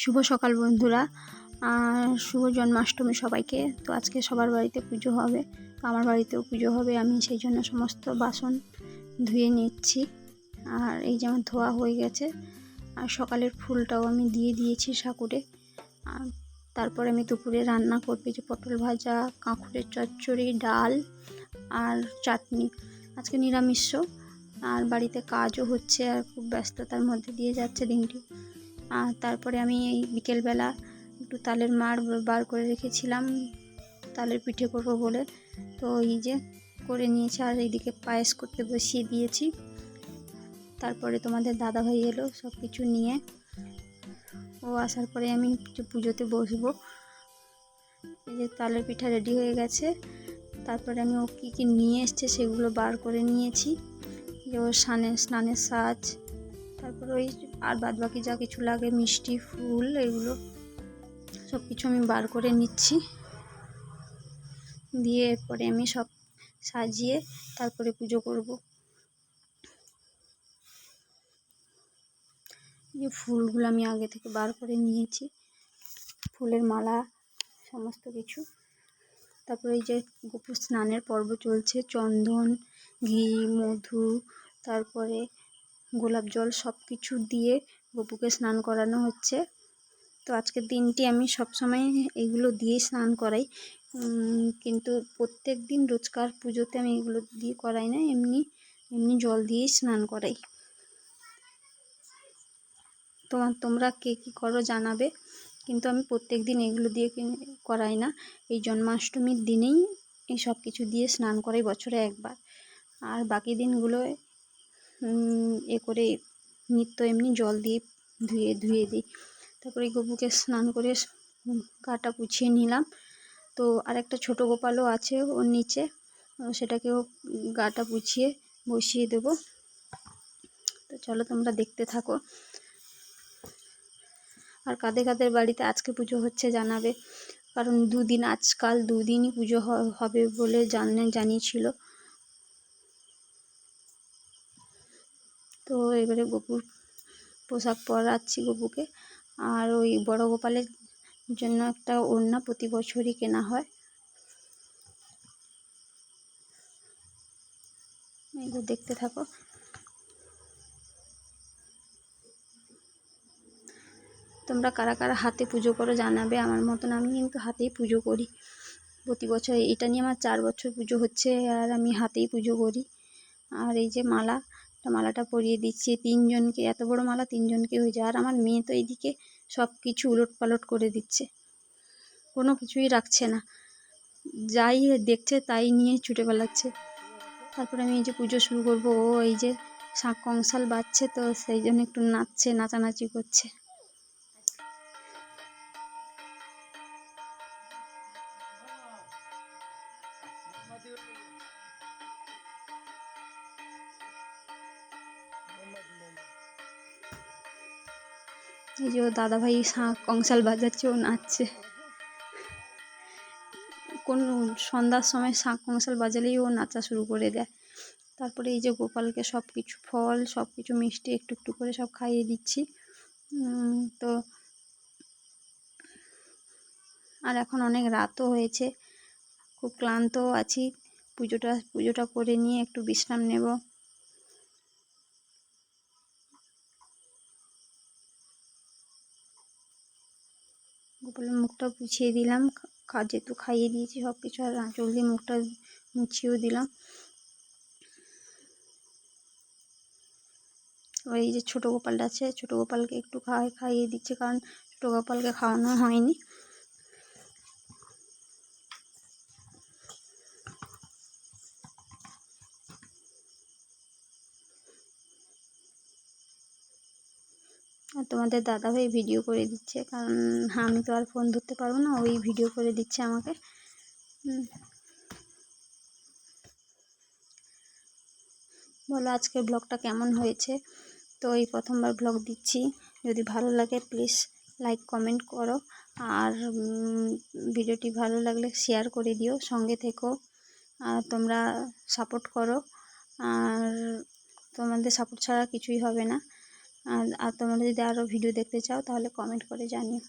শুভ সকাল বন্ধুরা। আর শুভ জন্মাষ্টমী সবাইকে। তো আজকে সবার বাড়িতে পুজো হবে। তো আমার বাড়িতেও পুজো হবে। আমি সেই জন্য সমস্ত বাসন ধুয়ে নিচ্ছি। আর এই যে আমার ধোয়া হয়ে গেছে। আর সকালের ফুলটাও আমি দিয়ে দিয়েছি সাকুরে। আর তারপরে আমি দুপুরে রান্না করব যে পটল ভাজা, কাঁকুড়ের চচ্চড়ি, ডাল আর চাটনি। আজকে নিরামিষ। আর বাড়িতে কাজও হচ্ছে আর খুব ব্যস্ততার মধ্যে দিয়ে যাচ্ছে দিনটি। আর তারপরে আমি এই বিকেলবেলা একটু তালের মাড় বার করে রেখেছিলাম, তালের পিঠে করব বলে। তো এই যে করে নিয়েছি, আর এইদিকে পায়েস করতে বসিয়ে দিয়েছি। তারপরে তোমাদের দাদাভাই এলো সব কিছু নিয়ে। ও আসার পরে আমি পুজোতে বসবো। এই যে তালের পিঠা রেডি হয়ে গেছে। তারপরে আমি ও কী কী নিয়ে এসছে সেগুলো বার করে নিয়েছি। যে ওর স্নানের স্নানের সাজ তারপর ওই আর বাদ বাকি যা কিছু লাগে, মিষ্টি, ফুল, এগুলো সব কিছু আমি বার করে নিচ্ছি। দিয়ে এরপরে আমি সব সাজিয়ে তারপরে পুজো করব। যে ফুলগুলো আমি আগে থেকে বার করে নিয়েছি, ফুলের মালা, সমস্ত কিছু। তারপরে এই যে গোপুর স্নানের পর্ব চলছে, চন্দন, ঘি, মধু, তারপরে গোলাপ জল সব কিছু দিয়ে গপুকে স্নান করানো হচ্ছে। তো আজকের দিনটি আমি সবসময় এইগুলো দিয়ে স্নান করাই। কিন্তু প্রত্যেক দিন রোজকার পুজোতে আমি এগুলো দিয়ে করাই না, এমনি এমনি জল দিয়েই স্নান করাই। তোমার, তোমরা কে কী করো জানাবে, কিন্তু আমি প্রত্যেক দিন এগুলো দিয়ে করাই না। এই জন্মাষ্টমীর দিনেই এই সব কিছু দিয়ে স্নান করাই বছরে একবার। আর বাকি দিনগুলোয় এ করে নিত্য এমনি জল দিয়ে ধুয়ে ধুয়ে দিই। তারপরে গপুকে স্নান করে গাটা পুছিয়ে নিলাম। তো আরেকটা ছোটো গোপালও আছে ওর নিচে। সেটাকেও গাটা পুছিয়ে বসিয়ে দেব। তো চলো তোমরা দেখতে থাকো। আর কাদের কাদের বাড়িতে আজকে পুজো হচ্ছে জানাবে। কারণ দুদিন, আজকাল দুদিনই পুজো হবে বলে জানে জানিয়েছিল। তো এবারে গপুর পোশাক পরাচ্ছি গপুকে। আর ওই বড় গোপালের জন্য একটা ওড়না প্রতি বছরই কেনা হয়। এগুলো দেখতে থাকো। তোমরা কারা কারা হাতে পুজো করো জানাবে, আমার মতন আমি কিন্তু হাতেই পুজো করি। প্রতি বছর এটা নিয়ে আমার চার বছর পুজো হচ্ছে আর আমি হাতেই পুজো করি। আর এই যে মালা মালাটা পরিয়ে দিচ্ছি। তিনজনকে, এত বড় মালা তিনজনকে হয়ে যায়। আর আমার মেয়ে তো এইদিকে সব কিছু উলট পালট করে দিচ্ছে। কোনো কিছুই রাখছে না। যাই দেখছে তাই নিয়ে ছুটে পালাচ্ছে। তারপরে আমি এই যে পুজো শুরু করব। ও এই যে শাঁখ কংসাল বাজছে তো সেই জন্য একটু নাচছে, নাচানাচি করছে। এই যে দাদাভাই শাঁখ কংসাল বাজাচ্ছে, ও নাচছে। কোন সন্ধ্যার সময় শাঁখ কংসাল বাজালেই ও নাচা শুরু করে দেয়। তারপরে এই যে গোপালকে সব কিছু ফল সব কিছু মিষ্টি একটু একটু করে সব খাইয়ে দিচ্ছি। তো আর এখন অনেক রাতও হয়েছে, খুব ক্লান্তও আছি। পুজোটা পুজোটা করে নিয়ে একটু বিশ্রাম নেব। গোপালের মুখটা পুছিয়ে দিলাম যেহেতু খাইয়ে দিয়েছি সব কিছু আর আঁচল দিয়ে মুখটা মুছিয়েও দিলাম। ওই যে ছোটো গোপালটা আছে, ছোটো গোপালকে একটু খাওয়াই, খাইয়ে দিচ্ছে, কারণ ছোটো গোপালকে খাওয়ানো হয়নি। আর তোমাদের দাদা দাদাভাই ভিডিও করে দিচ্ছে, কারণ আমি তো আর ফোন ধরতে পারব না, ওই ভিডিও করে দিচ্ছে আমাকে। বলো আজকের ব্লগটা কেমন হয়েছে? তো এই প্রথমবার ব্লগ দিচ্ছি। যদি ভালো লাগে প্লিজ লাইক কমেন্ট করো। আর ভিডিওটি ভালো লাগলে শেয়ার করে দিও, সঙ্গে থেকো। আর তোমরা সাপোর্ট করো। আর তোমাদের সাপোর্ট ছাড়া কিছুই হবে না। আর আর তোমরা যদি আরও ভিডিও দেখতে চাও তাহলে কমেন্ট করে জানিও।